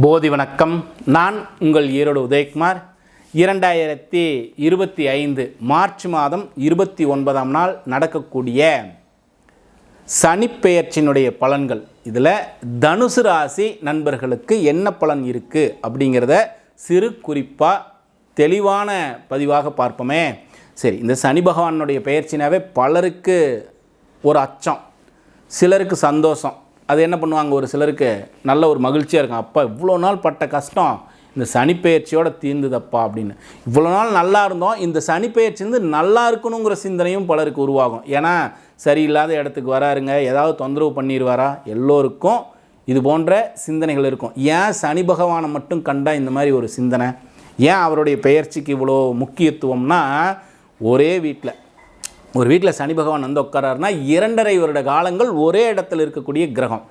போதி வணக்கம். நான் உங்கள் ஈரோடு உதயகுமார். இரண்டாயிரத்தி இருபத்தி ஐந்து மார்ச் மாதம் இருபத்தி ஒன்பதாம் நாள் நடக்கக்கூடிய சனிப்பெயர்ச்சியினுடைய பலன்கள். இதில் தனுசு ராசி நண்பர்களுக்கு என்ன பலன் இருக்குது அப்படிங்கிறத சிறு குறிப்பாக தெளிவான பதிவாக பார்ப்போமே. சரி இந்த சனி பகவானுடைய பெயர்ச்சினாவே பலருக்கு ஒரு அச்சம் சிலருக்கு சந்தோஷம் அது என்ன பண்ணுவாங்க? ஒரு சிலருக்கு நல்ல ஒரு மகிழ்ச்சியாக இருக்கும். அப்பா இவ்வளோ நாள் பட்ட கஷ்டம். இந்த சனிப்பெயர்ச்சியோட தீர்ந்துதப்பா அப்படின்னு. இவ்வளோ நாள் நல்லா இருந்தோம். இந்த சனிப்பெயர்ச்சி வந்து நல்லா இருக்கணுங்கிற சிந்தனையும் பலருக்கு உருவாகும். ஏன்னா சரியில்லாத இடத்துக்கு வராருங்க. ஏதாவது தொந்தரவு பண்ணிடுவாரா எல்லோருக்கும் இது போன்ற சிந்தனைகள் இருக்கும். ஏன் சனி பகவானை மட்டும் கண்டால் இந்த மாதிரி ஒரு சிந்தனை? ஏன் அவருடைய பெயர்ச்சிக்கு இவ்வளோ முக்கியத்துவம்னா ஒரே வீட்டில் ஒரு வீட்டில் சனி பகவான் வந்து உட்காராருனா இரண்டரை வருட காலங்கள் ஒரே இடத்துல இருக்கக்கூடிய கிரகம்.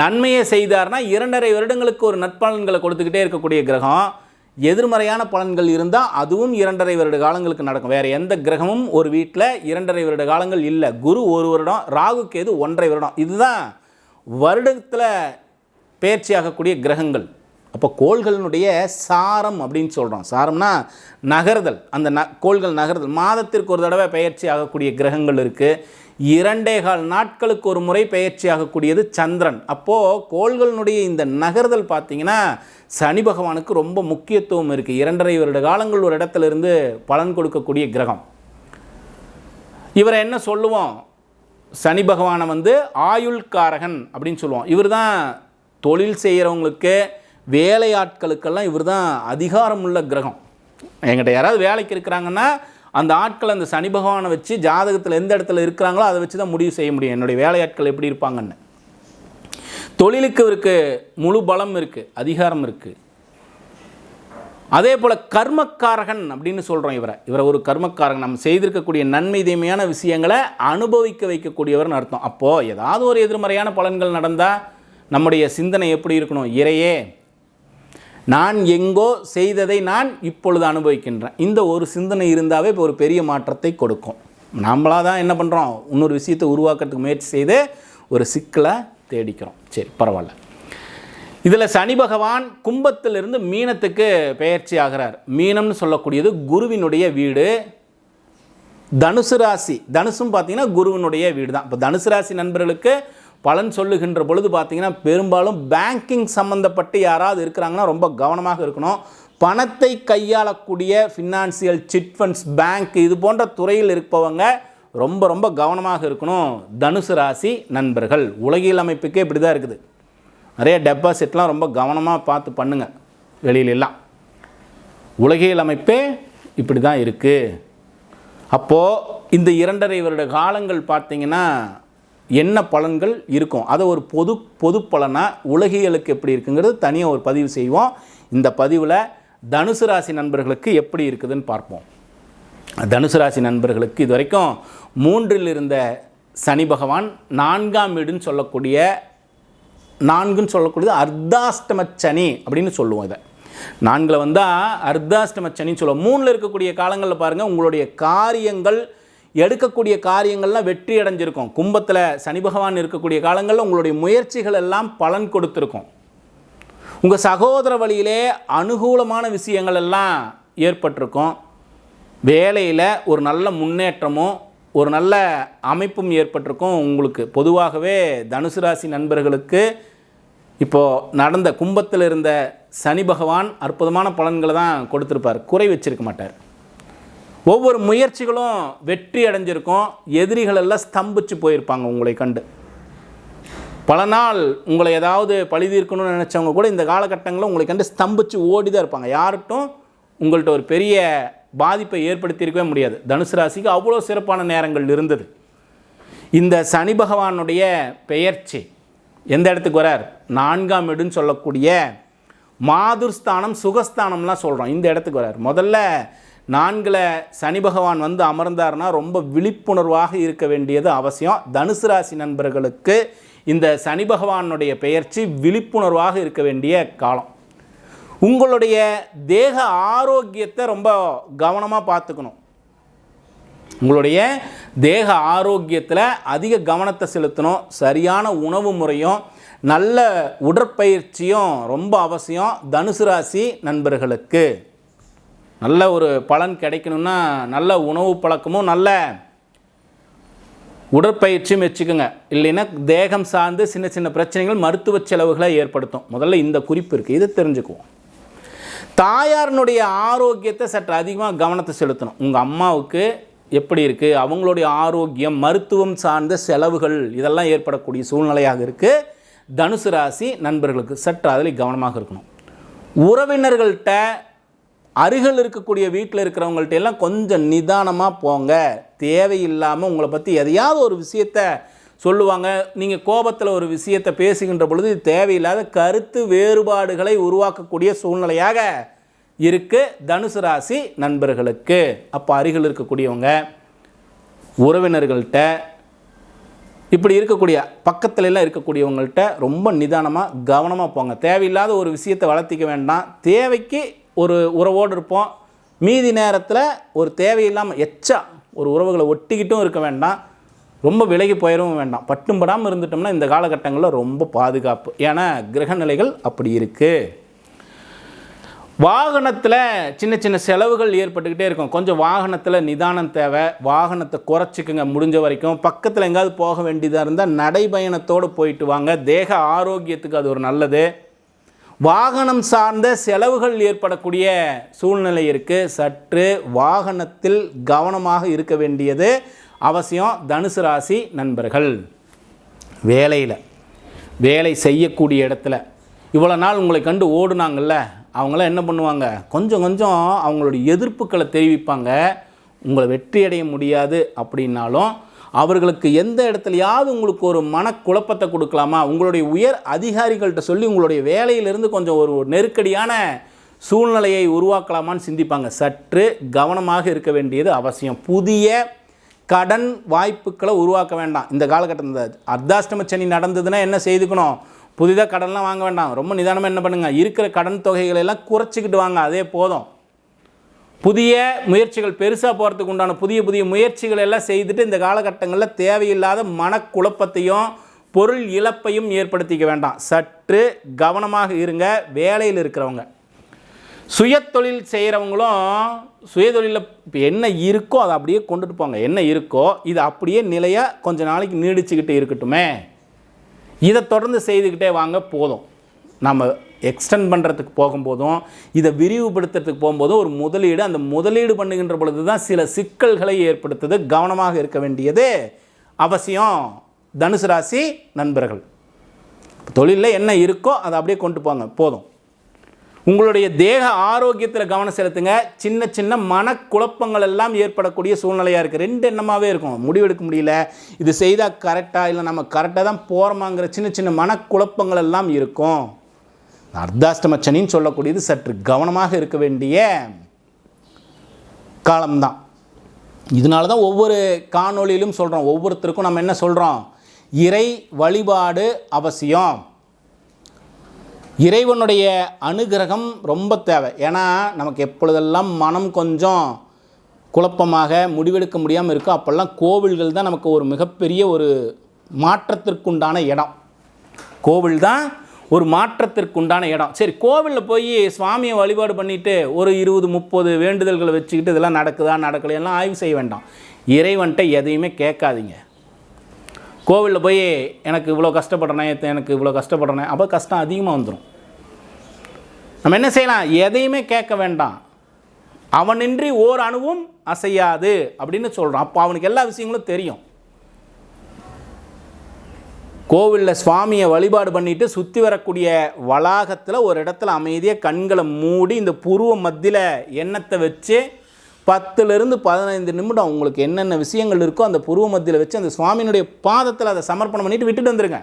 நன்மையை செய்தார்னா இரண்டரை வருடங்களுக்கு ஒரு நற்பலன்களை கொடுத்துக்கிட்டே இருக்கக்கூடிய கிரகம். எதிர்மறையான பலன்கள் இருந்தால் அதுவும் இரண்டரை வருட காலங்களுக்கு நடக்கும். வேறு எந்த கிரகமும் ஒரு வீட்டில் இரண்டரை வருட காலங்கள் இல்லை. குரு ஒரு வருடம் ராகு கேது ஒன்றரை வருடம். இதுதான் வருடத்தில் பேர்ச்சியாகக்கூடிய கிரகங்கள். அப்போ கோள்களினுடைய சாரம் அப்படின்னு சொல்கிறோம் சாரம்னா நகர்தல். அந்த ந கோள்கள் நகர்தல். மாதத்திற்கு ஒரு தடவை பயிற்சி ஆகக்கூடிய கிரகங்கள் இருக்குது இரண்டே கால் நாட்களுக்கு ஒரு முறை பெயர்ச்சி ஆகக்கூடியது சந்திரன். அப்போது கோள்களினுடைய இந்த நகர்தல் பார்த்திங்கன்னா சனி பகவானுக்கு ரொம்ப முக்கியத்துவம் இருக்குது இரண்டரை வருட காலங்கள் ஒரு இடத்துல இருந்து பலன் கொடுக்கக்கூடிய கிரகம். இவரை என்ன சொல்லுவோம்? சனி பகவானை வந்து ஆயுள்காரகன் அப்படின்னு சொல்லுவோம். இவர் தான் தொழில் செய்கிறவங்களுக்கு வேலையாட்களுக்கெல்லாம் இவர் தான் அதிகாரமுள்ள கிரகம். என்கிட்ட யாராவது வேலைக்கு இருக்கிறாங்கன்னா அந்த ஆட்கள் அந்த சனி பகவானை வச்சு ஜாதகத்தில் எந்த இடத்துல இருக்கிறாங்களோ அதை வச்சு தான் முடிவு செய்ய முடியும். என்னுடைய வேலையாட்கள் எப்படி இருப்பாங்கன்னு. தொழிலுக்கு இவருக்கு முழு பலம் இருக்குது அதிகாரம் இருக்குது அதே போல் கர்மக்காரகன் அப்படின்னு சொல்கிறோம் இவரை. இவரை ஒரு கர்மக்காரகன். நம்ம செய்திருக்கக்கூடிய நன்மை தீமையான விஷயங்களை அனுபவிக்க வைக்கக்கூடியவர்னு அர்த்தம். அப்போது ஏதாவது ஒரு எதிர்மறையான பலன்கள் நடந்தால் நம்முடைய சிந்தனை எப்படி இருக்கணும்? இறையே நான் எங்கோ செய்ததை நான் இப்பொழுது அனுபவிக்கின்றேன். இந்த ஒரு சிந்தனை இருந்தாவே இப்போ ஒரு பெரிய மாற்றத்தை கொடுக்கும். நம்மளாக தான் என்ன பண்ணுறோம் இன்னொரு விஷயத்தை உருவாக்கிறதுக்கு முயற்சி செய்து ஒரு சிக்கலை தேடிக்கிறோம். சரி பரவாயில்ல. இதில் சனி பகவான் கும்பத்திலிருந்து மீனத்துக்கு பெயர்ச்சி ஆகிறார். மீனம்னு சொல்லக்கூடியது குருவினுடைய வீடு. தனுசு ராசி தனுசும் பார்த்தீங்கன்னா குருவினுடைய வீடு தான் இப்போ தனுசு ராசி நண்பர்களுக்கு பலன் சொல்லுகின்ற பொழுது பார்த்திங்கன்னா பெரும்பாலும் பேங்கிங் சம்மந்தப்பட்டு யாராவது இருக்கிறாங்கன்னா ரொம்ப கவனமாக இருக்கணும். பணத்தை கையாளக்கூடிய ஃபினான்சியல் சிட் ஃபண்ட்ஸ் பேங்க் இது போன்ற துறையில் இருப்பவங்க ரொம்ப ரொம்ப கவனமாக இருக்கணும். தனுசு ராசி நண்பர்கள் உலகியல் அமைப்புக்கே இப்படி தான் இருக்குது. நிறைய டெபாசிட்லாம் ரொம்ப கவனமாக பார்த்து பண்ணுங்கள் வெளியிலெல்லாம். உலகியல் அமைப்பே இப்படி தான் இருக்குது அப்போது இந்த இரண்டரை வருட காலங்கள் பார்த்தீங்கன்னா என்ன பலன்கள் இருக்கும்? அதை ஒரு பொது பொது பலனாக உலகியலுக்கு எப்படி இருக்குங்கிறது தனியாக ஒரு பதிவு செய்வோம். இந்த பதிவில் தனுசு ராசி நண்பர்களுக்கு எப்படி இருக்குதுன்னு பார்ப்போம். தனுசு ராசி நண்பர்களுக்கு இது வரைக்கும் மூன்றில் இருந்த சனி பகவான் நான்காம் வீடுன்னு சொல்லக்கூடிய நான்குன்னு சொல்லக்கூடியது அர்த்தாஷ்டம சனி அப்படின்னு சொல்லுவோம் இதை. நான்கில் வந்தால் அர்த்தாஷ்டம சனின்னு சொல்லுவோம். மூணில் இருக்கக்கூடிய காலங்களில் பாருங்கள் உங்களுடைய காரியங்கள் எடுக்கக்கூடிய காரியங்கள்லாம் வெற்றி அடைஞ்சிருக்கும். கும்பத்தில் சனி பகவான் இருக்கக்கூடிய காலங்களில் உங்களுடைய முயற்சிகள் எல்லாம் பலன் கொடுத்துருக்கும். உங்கள் சகோதர வழியிலே அனுகூலமான விஷயங்கள் எல்லாம் ஏற்பட்டிருக்கும். வேலையில் ஒரு நல்ல முன்னேற்றமும் ஒரு நல்ல அமைப்பும் ஏற்பட்டிருக்கும். உங்களுக்கு பொதுவாகவே தனுசு ராசி நண்பர்களுக்கு இப்போது நடந்த கும்பத்தில் இருந்த சனி பகவான் அற்புதமான பலன்களை தான் கொடுத்துருப்பார். குறை வச்சிருக்க மாட்டார். ஒவ்வொரு முயற்சிகளும் வெற்றி அடைஞ்சிருக்கும். எதிரிகள் எல்லாம் ஸ்தம்பிச்சு போயிருப்பாங்க உங்களை கண்டு. பல நாள் உங்களை ஏதாவது பழி தீர்க்கணும்னு நினச்சவங்க கூட இந்த காலகட்டங்களில் உங்களை கண்டு ஸ்தம்பிச்சு ஓடி தான் இருப்பாங்க. யார்கிட்டும் உங்கள்கிட்ட ஒரு பெரிய பாதிப்பை ஏற்படுத்தியிருக்கவே முடியாது. தனுசு ராசிக்கு அவ்வளோ சிறப்பான நேரங்கள் இருந்தது. இந்த சனி பகவானுடைய பெயர்ச்சி எந்த இடத்துக்கு வரார்? நான்காம் வீடுன்னு சொல்லக்கூடிய மாதுர்ஸ்தானம் சுகஸ்தானம்லாம் சொல்கிறோம் இந்த இடத்துக்கு வரார். முதல்ல நான்கில் சனி பகவான் வந்து அமர்ந்தார்னா ரொம்ப விழிப்புணர்வாக இருக்க வேண்டியது அவசியம். தனுசு ராசி நண்பர்களுக்கு இந்த சனி பகவானுடைய பெயர்ச்சி விழிப்புணர்வாக இருக்க வேண்டிய காலம். உங்களுடைய தேக ஆரோக்கியத்தை ரொம்ப கவனமாக பார்த்துக்கணும். உங்களுடைய தேக ஆரோக்கியத்தில் அதிக கவனத்தை செலுத்தணும். சரியான உணவு முறையும் நல்ல உடற்பயிற்சியும் ரொம்ப அவசியம் தனுசு ராசி நண்பர்களுக்கு. நல்ல ஒரு பலன் கிடைக்கணும்னா நல்ல உணவு பழக்கமும் நல்ல உடற்பயிற்சியும் வச்சுக்கோங்க. இல்லைன்னா தேகம் சார்ந்து சின்ன சின்ன பிரச்சனைகள் மருத்துவ செலவுகளை ஏற்படுத்தும். முதல்ல இந்த குறிப்பு இருக்குது இதை தெரிஞ்சுக்குவோம். தாயாரினுடைய ஆரோக்கியத்தை சற்று அதிகமாக கவனத்தை செலுத்தணும். உங்கள் அம்மாவுக்கு எப்படி இருக்குது அவங்களுடைய ஆரோக்கியம் மருத்துவம் சார்ந்த செலவுகள் இதெல்லாம் ஏற்படக்கூடிய சூழ்நிலையாக இருக்குது தனுசு ராசி நண்பர்களுக்கு சற்று அதில் கவனமாக இருக்கணும். உறவினர்கள்ட்ட அருகில் இருக்கக்கூடிய வீட்டில் இருக்கிறவங்கள்ட்ட எல்லாம் கொஞ்சம் நிதானமாக போங்க. தேவையில்லாமல் உங்களை பற்றி எதையாவது ஒரு விஷயத்த சொல்லுவாங்க. நீங்கள் கோபத்தில் ஒரு விஷயத்தை பேசுகின்ற பொழுது தேவையில்லாத கருத்து வேறுபாடுகளை உருவாக்கக்கூடிய சூழ்நிலையாக இருக்குது தனுசு ராசி நண்பர்களுக்கு. அப்போ அருகில் இருக்கக்கூடியவங்க உறவினர்கள்ட்ட இப்படி இருக்கக்கூடிய பக்கத்துல எல்லாம் இருக்கக்கூடியவங்கள்ட்ட ரொம்ப நிதானமாக கவனமாக போங்க. தேவையில்லாத ஒரு விஷயத்தை வளர்த்திக்க வேண்டாம். தேவைக்கு ஒரு உறவோடு இருப்போம். மீதி நேரத்தில் ஒரு தேவையில்லாமல் எச்சா ஒரு உறவுகளை ஒட்டிக்கிட்டும் இருக்க வேண்டாம். ரொம்ப விலகி போயிடவும் வேண்டாம். பட்டும் படாமல் இருந்துட்டோம்னா இந்த காலகட்டங்களில் ரொம்ப பாதுகாப்பு. ஏன்னா கிரக நிலைகள் அப்படி இருக்குது வாகனத்தில் சின்ன சின்ன செலவுகள் ஏற்பட்டுக்கிட்டே இருக்கும். கொஞ்சம் வாகனத்தில் நிதானம் தேவை. வாகனத்தை குறைச்சிக்குங்க முடிஞ்ச வரைக்கும். பக்கத்தில் எங்கேயாவது போக வேண்டியதாக இருந்தால் நடைபயணத்தோடு போயிட்டு வாங்க. தேக ஆரோக்கியத்துக்கு அது ஒரு நல்லது. வாகனம் சார்ந்த செலவுகள் ஏற்படக்கூடிய சூழ்நிலை இருக்குது சற்று வாகனத்தில் கவனமாக இருக்க வேண்டியது அவசியம். தனுசு ராசி நண்பர்கள் வேலையில் வேலை செய்யக்கூடிய இடத்துல. இவ்வளோ நாள் உங்களை கண்டு ஓடுனாங்கள்ல அவங்களாம் என்ன பண்ணுவாங்க? கொஞ்சம் கொஞ்சம் அவங்களுடைய எதிர்ப்புகளை தெரிவிப்பாங்க. உங்களை வெற்றி அடைய முடியாது அப்படின்னாலும் அவர்களுக்கு எந்த இடத்துலையாவது உங்களுக்கு ஒரு மனக்குழப்பத்தை கொடுக்கலாமா? உங்களுடைய உயர் அதிகாரிகள்கிட்ட சொல்லி உங்களுடைய வேலையிலிருந்து கொஞ்சம் ஒரு நெருக்கடியான சூழ்நிலையை உருவாக்கலாமான்னு சிந்திப்பாங்க. சற்று கவனமாக இருக்க வேண்டியது அவசியம். புதிய கடன் வாய்ப்புகளை உருவாக்க வேண்டாம். இந்த காலகட்டத்தில் அர்த்தாஷ்டம சனி நடந்ததுன்னா என்ன செய்துக்கணும்? புதிதாக கடன்லாம் வாங்க வேண்டாம். ரொம்ப நிதானமாக என்ன பண்ணுங்கள் இருக்கிற கடன் தொகைகளை எல்லாம் குறைச்சிக்கிட்டு வாங்க. அதே போதும். புதிய முயற்சிகள் பெருசாக போகிறதுக்கு உண்டான புதிய புதிய முயற்சிகள் எல்லாம் செய்துட்டு இந்த காலகட்டங்களில் தேவையில்லாத மனக்குழப்பத்தையும் பொருள் இழப்பையும் ஏற்படுத்திக்க வேண்டாம். சற்று கவனமாக இருங்க. வேலையில் இருக்கிறவங்க. சுயத்தொழில் செய்கிறவங்களும் சுயதொழிலில் இப்போ என்ன இருக்கோ அதை அப்படியே கொண்டுட்டு போங்க. என்ன இருக்கோ இது அப்படியே நிலையாக கொஞ்ச நாளைக்கு நீடிச்சுக்கிட்டு இருக்கட்டுமே. இதை தொடர்ந்து செய்துக்கிட்டே வாங்க போதும். நம்ம எக்ஸ்டெண்ட் பண்ணுறதுக்கு போகும்போதும் இதை விரிவுபடுத்துறதுக்கு போகும்போதும் ஒரு முதலீடு அந்த முதலீடு பண்ணுகின்ற பொழுது தான் சில சிக்கல்களை ஏற்படுத்துது கவனமாக இருக்க வேண்டியது அவசியம். தனுசு ராசி நண்பர்கள். தொழிலில் என்ன இருக்கோ அதை அப்படியே கொண்டு போங்க போதும். உங்களுடைய தேக ஆரோக்கியத்தில் கவனம் செலுத்துங்க. சின்ன சின்ன மனக்குழப்பங்கள் எல்லாம் ஏற்படக்கூடிய சூழ்நிலையாக இருக்குது ரெண்டு எண்ணமாகவே இருக்கும். முடிவெடுக்க முடியல. இது செய்தால் கரெக்டாக இல்லை நம்ம கரெக்டாக தான் போகிறோமாங்கிற சின்ன சின்ன மனக்குழப்பங்கள் எல்லாம் இருக்கும். அர்த்தாஷ்டமச்சனின்னு சொல்லக்கூடியது சற்று கவனமாக இருக்க வேண்டிய காலம்தான். இதனால தான் ஒவ்வொரு காணொளியிலும் சொல்கிறோம் ஒவ்வொருத்தருக்கும் நம்ம என்ன சொல்கிறோம் இறை வழிபாடு அவசியம். இறைவனுடைய அனுகிரகம் ரொம்ப தேவை. ஏன்னா நமக்கு எப்பொழுதெல்லாம் மனம் கொஞ்சம் குழப்பமாக முடிவெடுக்க முடியாமல் இருக்கோ அப்போல்லாம் கோவில்கள் தான் நமக்கு ஒரு மிகப்பெரிய ஒரு மாற்றத்திற்குண்டான இடம். கோவில் தான் ஒரு மாற்றத்திற்குண்டான இடம். சரி கோவிலில் போய் சுவாமியை வழிபாடு பண்ணிவிட்டு ஒரு இருபது முப்பது வேண்டுதல்களை வச்சுக்கிட்டு இதெல்லாம் நடக்குதா நடக்கலையெல்லாம் ஆய்வு செய்ய வேண்டாம். இறைவன்கிட்ட எதையுமே கேட்காதீங்க. கோவிலில் போய் எனக்கு இவ்வளோ கஷ்டப்படுறேன் எனக்கு இவ்வளோ கஷ்டப்படுறேன் அப்போ கஷ்டம் அதிகமாக வந்துடும் நம்ம என்ன செய்யலாம்? எதையுமே கேட்க வேண்டாம். அவனின்றி ஓர் அணுவும் அசையாது அப்படின்னு சொல்கிறான் அப்போ அவனுக்கு எல்லா விஷயங்களும் தெரியும். கோவிலில் சுவாமியை வழிபாடு பண்ணிட்டு சுற்றி வரக்கூடிய வளாகத்தில் ஒரு இடத்துல அமைதியாக கண்களை மூடி இந்த புருவ மத்தியில் எண்ணத்தை வச்சு பத்துலேருந்து பதினைந்து நிமிடம் உங்களுக்கு என்னென்ன விஷயங்கள் இருக்கோ அந்த புருவ மத்தியில் வச்சு அந்த சுவாமியினுடைய பாதத்தில் அதை சமர்ப்பணம் பண்ணிட்டு விட்டுட்டு வந்துருங்க.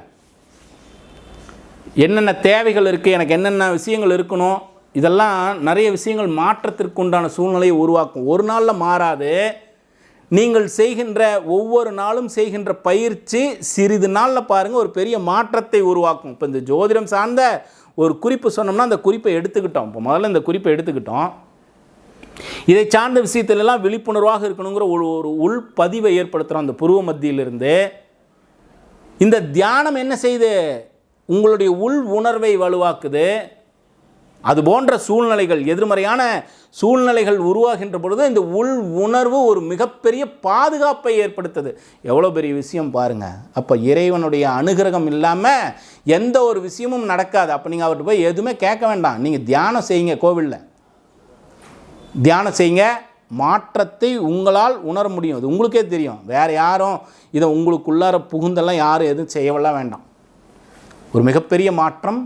என்னென்ன தேவைகள் இருக்குது எனக்கு என்னென்ன விஷயங்கள் இருக்கணும் இதெல்லாம் நிறைய விஷயங்கள் மாற்றத்திற்குண்டான சூழ்நிலையை உருவாக்கும். ஒரு நாளில் மாறாது. நீங்கள் செய்கின்ற ஒவ்வொரு நாளும் செய்கின்ற பயிற்சி சிறிது நாளில் பாருங்கள் ஒரு பெரிய மாற்றத்தை உருவாக்கும். இப்போ இந்த ஜோதிடம் சார்ந்த ஒரு குறிப்பு சொன்னோம்னா அந்த குறிப்பை எடுத்துக்கிட்டோம். இப்போ முதல்ல இந்த குறிப்பை எடுத்துக்கிட்டோம். இதை சார்ந்த விஷயத்திலெல்லாம் விழிப்புணர்வாக இருக்கணுங்கிற ஒரு ஒரு உள்பதிவை ஏற்படுத்துகிறோம் அந்த புருவ மத்தியிலிருந்து. இந்த தியானம் என்ன செய்யுது உங்களுடைய உள் உணர்வை வலுவாக்குது. அது போன்ற சூழ்நிலைகள் எதிர்மறையான சூழ்நிலைகள் உருவாகின்ற பொழுது இந்த உள் உணர்வு ஒரு மிகப்பெரிய பாதுகாப்பை ஏற்படுத்துது. எவ்வளோ பெரிய விஷயம் பாருங்கள் அப்போ இறைவனுடைய அனுகிரகம் இல்லாமல் எந்த ஒரு விஷயமும் நடக்காது. அப்போ நீங்கள் அவர்கிட்ட போய் எதுவுமே கேட்க வேண்டாம். நீங்கள் தியானம் செய்யுங்க கோவிலில். தியானம் செய்யுங்க. மாற்றத்தை உங்களால் உணர முடியும். அது உங்களுக்கே தெரியும். வேறு யாரும் இதை உங்களுக்குள்ளார புகுந்தெல்லாம் யாரும் எதுவும் செய்யவெல்லாம் வேண்டாம். ஒரு மிகப்பெரிய மாற்றம்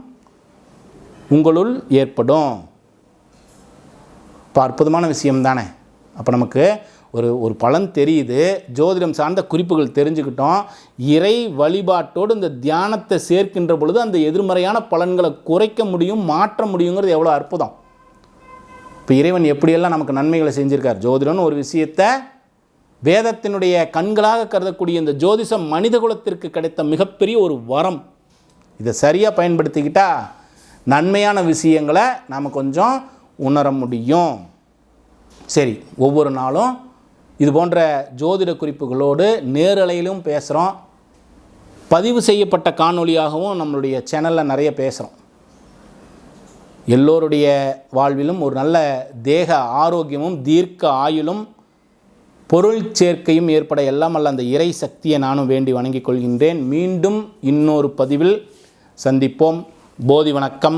உங்களுள் ஏற்படும். இப்போ அற்புதமான விஷயம் தானே? அப்போ நமக்கு ஒரு ஒரு பலன் தெரியுது. ஜோதிடம் சார்ந்த குறிப்புகள் தெரிஞ்சுக்கிட்டோம். இறை வழிபாட்டோடு இந்த தியானத்தை சேர்க்கின்ற பொழுது அந்த எதிர்மறையான பலன்களை குறைக்க முடியும் மாற்ற முடியுங்கிறது எவ்வளோ அற்புதம். இப்போ இறைவன் எப்படியெல்லாம் நமக்கு நன்மைகளை செஞ்சிருக்கார்? ஜோதிடம்னு ஒரு விஷயத்தை வேதத்தினுடைய கண்களாக கருதக்கூடிய இந்த ஜோதிஷம் மனித குலத்திற்கு கிடைத்த மிகப்பெரிய ஒரு வரம். இதை சரியாக பயன்படுத்திக்கிட்டா நன்மையான விஷயங்களை நாம் கொஞ்சம் உணர முடியும். சரி ஒவ்வொரு நாளும் இது போன்ற ஜோதிட குறிப்புகளோடு நேரலையிலும் பேசுகிறோம் பதிவு செய்யப்பட்ட காணொளியாகவும் நம்மளுடைய சேனலில் நிறைய பேசுகிறோம் எல்லோருடைய வாழ்விலும் ஒரு நல்ல தேக ஆரோக்கியமும் தீர்க்க ஆயுளும் பொருள் சேர்க்கையும் ஏற்பட எல்லாம் அல்ல அந்த இறை சக்தியை நானும் வேண்டி வணங்கிக் கொள்கின்றேன். மீண்டும் இன்னொரு பதிவில் சந்திப்போம். போதி வணக்கம்.